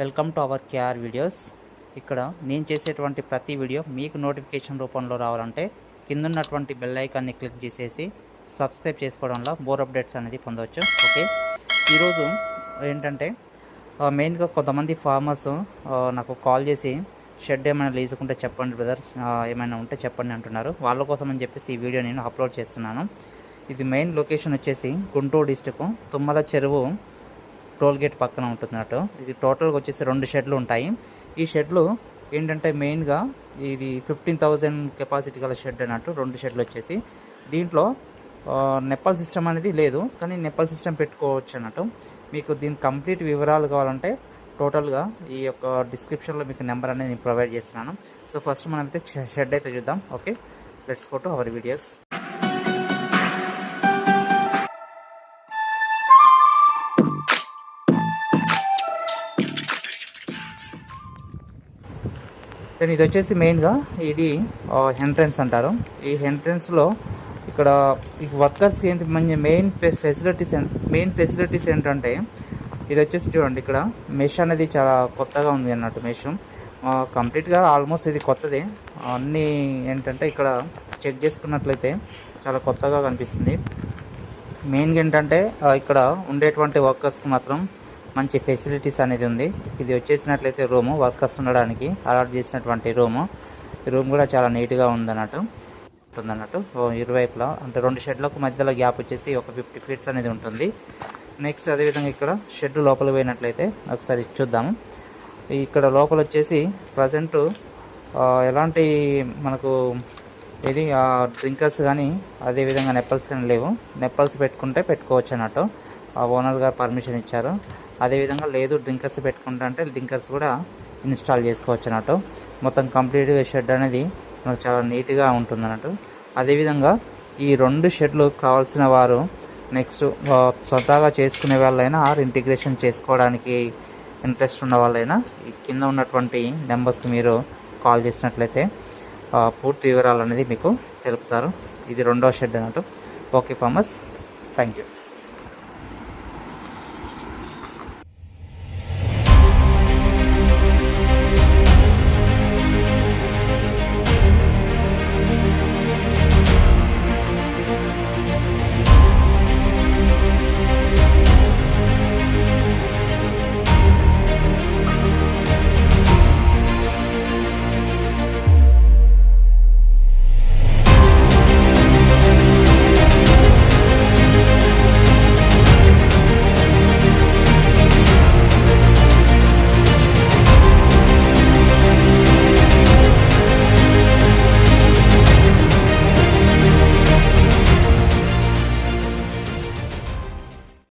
Welcome to our KR videos. ఇక్కడ నేను చేసేటువంటి ప్రతి వీడియో మీకు నోటిఫికేషన్ రూపంలో రావాలంటే కిందున్నటువంటి బెల్ ఐకాన్ని క్లిక్ చేసేసి సబ్స్క్రైబ్ చేసుకోవడంలో బోర్ అప్డేట్స్ అనేది పొందవచ్చు. ఓకే ఈరోజు ఏంటంటే మెయిన్గా కొంతమంది ఫార్మర్స్ నాకు కాల్ చేసి షెడ్ ఏమైనా లీజుకుంటే చెప్పండి బ్రదర్ ఏమైనా ఉంటే చెప్పండి అంటున్నారు. వాళ్ళ కోసం అని చెప్పేసి ఈ వీడియో నేను అప్లోడ్ చేస్తున్నాను. ఇది మెయిన్ లొకేషన్ వచ్చేసి గుంటూరు డిస్టిక్ తుమ్మల చెరువు టోల్ గేట్ పక్కన ఉంటున్నట్టు ఇది టోటల్గా వచ్చేసి రెండు షెడ్లు ఉంటాయి. ఈ షెడ్లు ఏంటంటే మెయిన్గా ఇది ఫిఫ్టీన్ థౌజండ్ కెపాసిటీ గల షెడ్ అన్నట్టు రెండు షెడ్లు వచ్చేసి. దీంట్లో నెప్పల్ సిస్టమ్ అనేది లేదు కానీ నెప్పల్ సిస్టమ్ పెట్టుకోవచ్చు అన్నట్టు. మీకు దీని కంప్లీట్ వివరాలు కావాలంటే టోటల్గా ఈ యొక్క డిస్క్రిప్షన్లో మీకు నెంబర్ అనేది నేను ప్రొవైడ్ చేస్తున్నాను. సో ఫస్ట్ మనం అయితే షెడ్ అయితే చూద్దాం. Okay let's go to our videos. Then ఇది వచ్చేసి మెయిన్గా ఇది ఎంట్రన్స్ అంటారు. ఈ ఎంట్రన్స్లో ఇక్కడ ఈ వర్కర్స్కి ఏంటి మంచి మెయిన్ ఫెసిలిటీస్ మెయిన్ ఫెసిలిటీస్ ఏంటంటే ఇది వచ్చేసి చూడండి ఇక్కడ మెష్ అనేది చాలా కొత్తగా ఉంది అన్నట్టు మెష్ కంప్లీట్గా ఆల్మోస్ట్ ఇది కొత్తది. అన్నీ ఏంటంటే ఇక్కడ చెక్ చేసుకున్నట్లయితే చాలా కొత్తగా కనిపిస్తుంది. మెయిన్గా ఏంటంటే ఇక్కడ ఉండేటువంటి వర్కర్స్కి మాత్రం మంచి ఫెసిలిటీస్ అనేది ఉంది. ఇది వచ్చేసినట్లయితే రూము వర్కర్స్ ఉండడానికి అలాట్ చేసినటువంటి రూము. ఈ రూమ్ కూడా చాలా నీట్గా ఉందన్నట్టు ఉంటుంది అన్నట్టు ఇరువైపులా అంటే రెండు షెడ్లకు మధ్యలో గ్యాప్ వచ్చేసి ఒక ఫిఫ్టీ ఫీట్స్ అనేది ఉంటుంది. నెక్స్ట్ అదేవిధంగా ఇక్కడ షెడ్ లోపల పోయినట్లయితే ఒకసారి చూద్దాము. ఇక్కడ లోపల వచ్చేసి ప్రజెంట్ ఎలాంటి మనకు ఇది డ్రింకర్స్ కానీ అదేవిధంగా నెప్పల్స్ కానీ లేవు. నెప్పల్స్ పెట్టుకుంటే పెట్టుకోవచ్చు అన్నట్టు. ఆ ఓనర్ గారు పర్మిషన్ ఇచ్చారు. అదేవిధంగా లేదు డ్రింకర్స్ పెట్టుకుంటా అంటే డ్రింకర్స్ కూడా ఇన్స్టాల్ చేసుకోవచ్చు అన్నట్టు. మొత్తం కంప్లీట్గా షెడ్ అనేది మనకు చాలా నీట్గా ఉంటుంది అన్నట్టు. అదేవిధంగా ఈ రెండు షెడ్లు కావాల్సిన వారు నెక్స్ట్ సొంతగా చేసుకునే వాళ్ళైనా ఆర్ ఇంటిగ్రేషన్ చేసుకోవడానికి ఇంట్రెస్ట్ ఉన్న వాళ్ళైనా ఈ కింద ఉన్నటువంటి నెంబర్స్కి మీరు కాల్ చేసినట్లయితే పూర్తి వివరాలు అనేది మీకు తెలుపుతారు. ఇది రెండో షెడ్ అన్నట్టు. Okay famous thank you